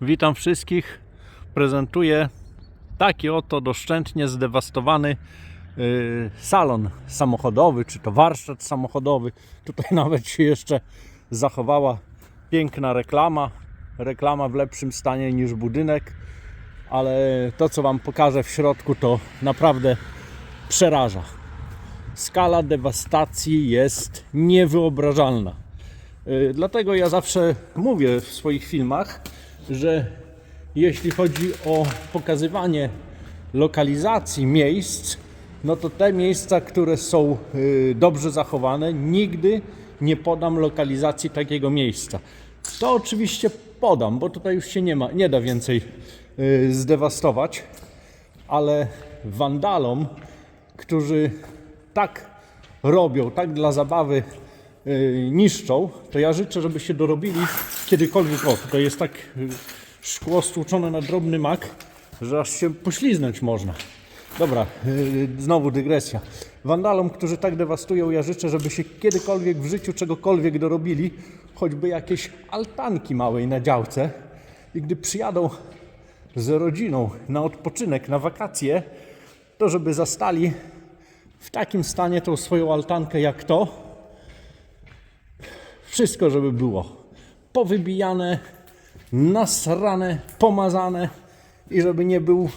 Witam wszystkich. Prezentuję taki oto doszczętnie zdewastowany yy, salon samochodowy, czy to warsztat samochodowy. Tutaj nawet się jeszcze zachowała piękna reklama. Reklama w lepszym stanie niż budynek, ale to co Wam pokażę w środku to naprawdę przeraża. Skala dewastacji jest niewyobrażalna. Y, Dlatego ja zawsze mówię w swoich filmach, że jeśli chodzi o pokazywanie lokalizacji miejsc, no to te miejsca, które są y, dobrze zachowane, nigdy nie podam lokalizacji takiego miejsca. To oczywiście podam, bo tutaj już się nie ma, nie da więcej y, zdewastować, ale wandalom, którzy tak robią, tak dla zabawy yy, niszczą, to ja życzę, żeby się dorobili kiedykolwiek. O, tutaj jest tak yy, szkło stłuczone na drobny mak, że aż się pośliznąć można. Dobra, yy, znowu dygresja. Wandalom, którzy tak dewastują, ja życzę, żeby się kiedykolwiek w życiu czegokolwiek dorobili, choćby jakieś altanki małej na działce i gdy przyjadą z rodziną na odpoczynek, na wakacje, to żeby zastali w takim stanie tą swoją altankę jak to. Wszystko, żeby było powybijane, nasrane, pomazane i żeby nie był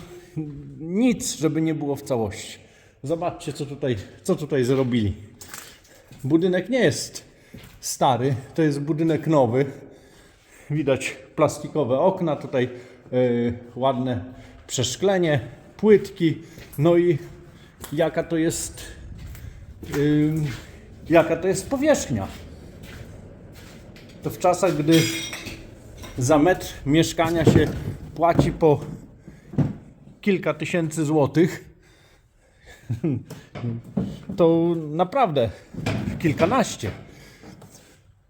nic, żeby nie było w całości. Zobaczcie, co tutaj, co tutaj zrobili. Budynek nie jest stary, to jest budynek nowy. Widać plastikowe okna, tutaj yy, ładne przeszklenie, płytki, no i jaka to jest yy, jaka to jest powierzchnia. To w czasach, gdy za metr mieszkania się płaci po kilka tysięcy złotych, to naprawdę kilkanaście.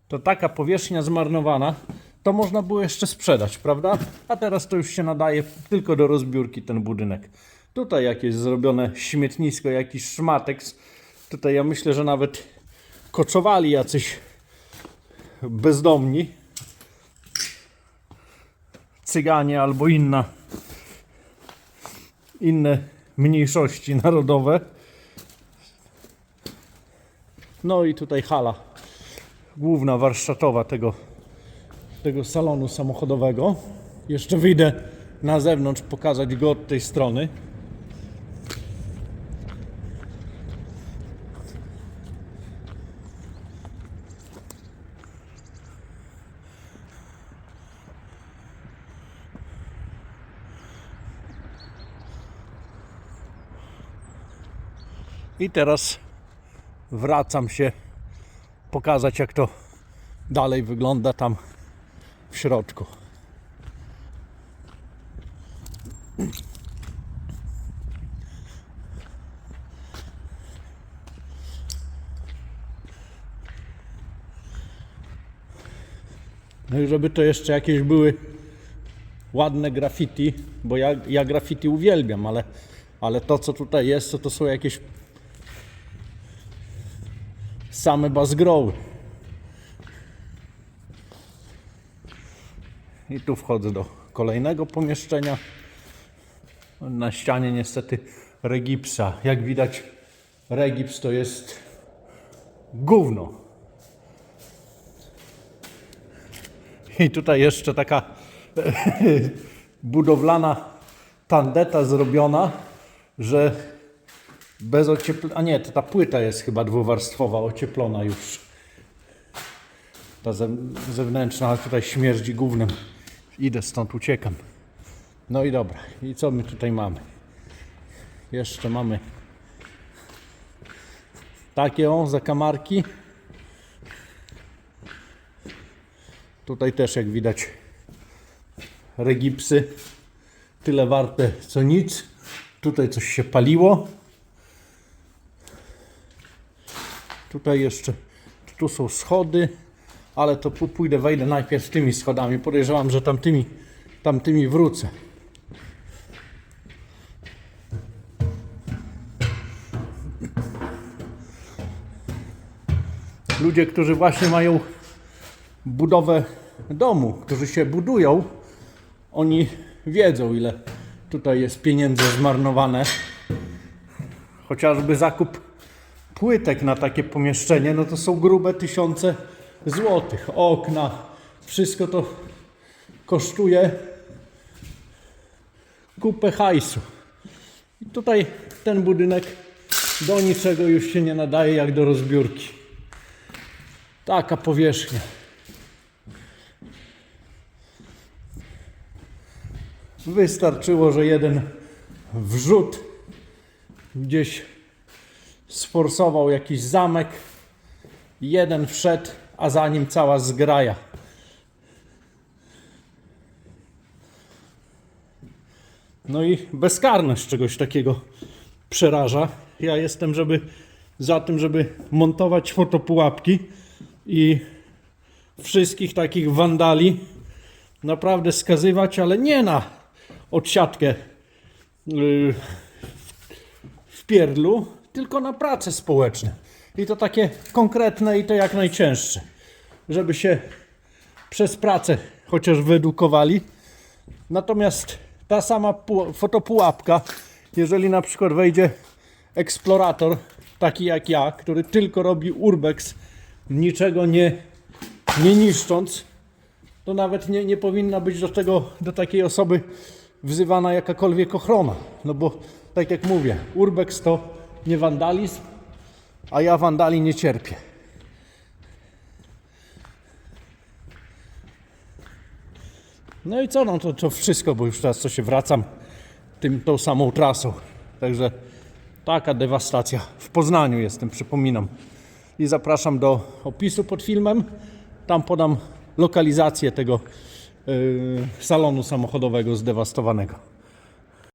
To taka powierzchnia zmarnowana, to można było jeszcze sprzedać, prawda? A teraz to już się nadaje tylko do rozbiórki ten budynek. Tutaj jakieś zrobione śmietnisko, jakiś szmatek. Tutaj ja myślę, że nawet koczowali jacyś bezdomni. Cyganie albo inna inne mniejszości narodowe. No i tutaj hala główna warsztatowa tego, tego salonu samochodowego. Jeszcze wyjdę na zewnątrz pokazać go od tej strony. I teraz wracam się pokazać jak to dalej wygląda tam w środku. No i żeby to jeszcze jakieś były ładne graffiti, bo ja, ja graffiti uwielbiam, ale, ale to co tutaj jest, to, to są jakieś same bazgroły. I tu wchodzę do kolejnego pomieszczenia. Na ścianie niestety regipsa. Jak widać, regips to jest gówno. I tutaj jeszcze taka budowlana tandeta zrobiona, że bez ocieplenia. A nie, to ta płyta jest chyba dwuwarstwowa, ocieplona już. Ta ze- zewnętrzna, ale tutaj śmierdzi gównem. Idę stąd, uciekam. No i dobra. I co my tutaj mamy? Jeszcze mamy takie o, zakamarki. Tutaj też jak widać regipsy. Tyle warte co nic. Tutaj coś się paliło. Tutaj jeszcze, tu są schody, ale to pójdę, wejdę najpierw tymi schodami. Podejrzewam, że tamtymi, tamtymi wrócę. Ludzie, którzy właśnie mają budowę domu, którzy się budują, oni wiedzą, ile tutaj jest pieniędzy zmarnowane. Chociażby zakup płytek na takie pomieszczenie, no to są grube tysiące złotych. Okna, wszystko to kosztuje kupę hajsu. I tutaj ten budynek do niczego już się nie nadaje jak do rozbiórki. Taka powierzchnia. Wystarczyło, że jeden wrzut gdzieś sforsował jakiś zamek, jeden wszedł, a za nim cała zgraja. No i bezkarność czegoś takiego przeraża. Ja jestem żeby, za tym, żeby montować fotopułapki i wszystkich takich wandali naprawdę skazywać, ale nie na odsiadkę yy, w pierdlu, tylko na prace społeczne. I to takie konkretne i to jak najcięższe. Żeby się przez pracę chociaż wyedukowali. Natomiast ta sama pu- fotopułapka, jeżeli na przykład wejdzie eksplorator, taki jak ja, który tylko robi urbex, niczego nie, nie niszcząc, to nawet nie, nie powinna być do tego, do takiej osoby wzywana jakakolwiek ochrona. No bo tak jak mówię, urbex to nie wandalizm, a ja wandali nie cierpię. No i co, no to, to wszystko, bo już teraz to się wracam tym, tą samą trasą. Także taka dewastacja. W Poznaniu jestem, przypominam. I zapraszam do opisu pod filmem. Tam podam lokalizację tego yy, salonu samochodowego zdewastowanego.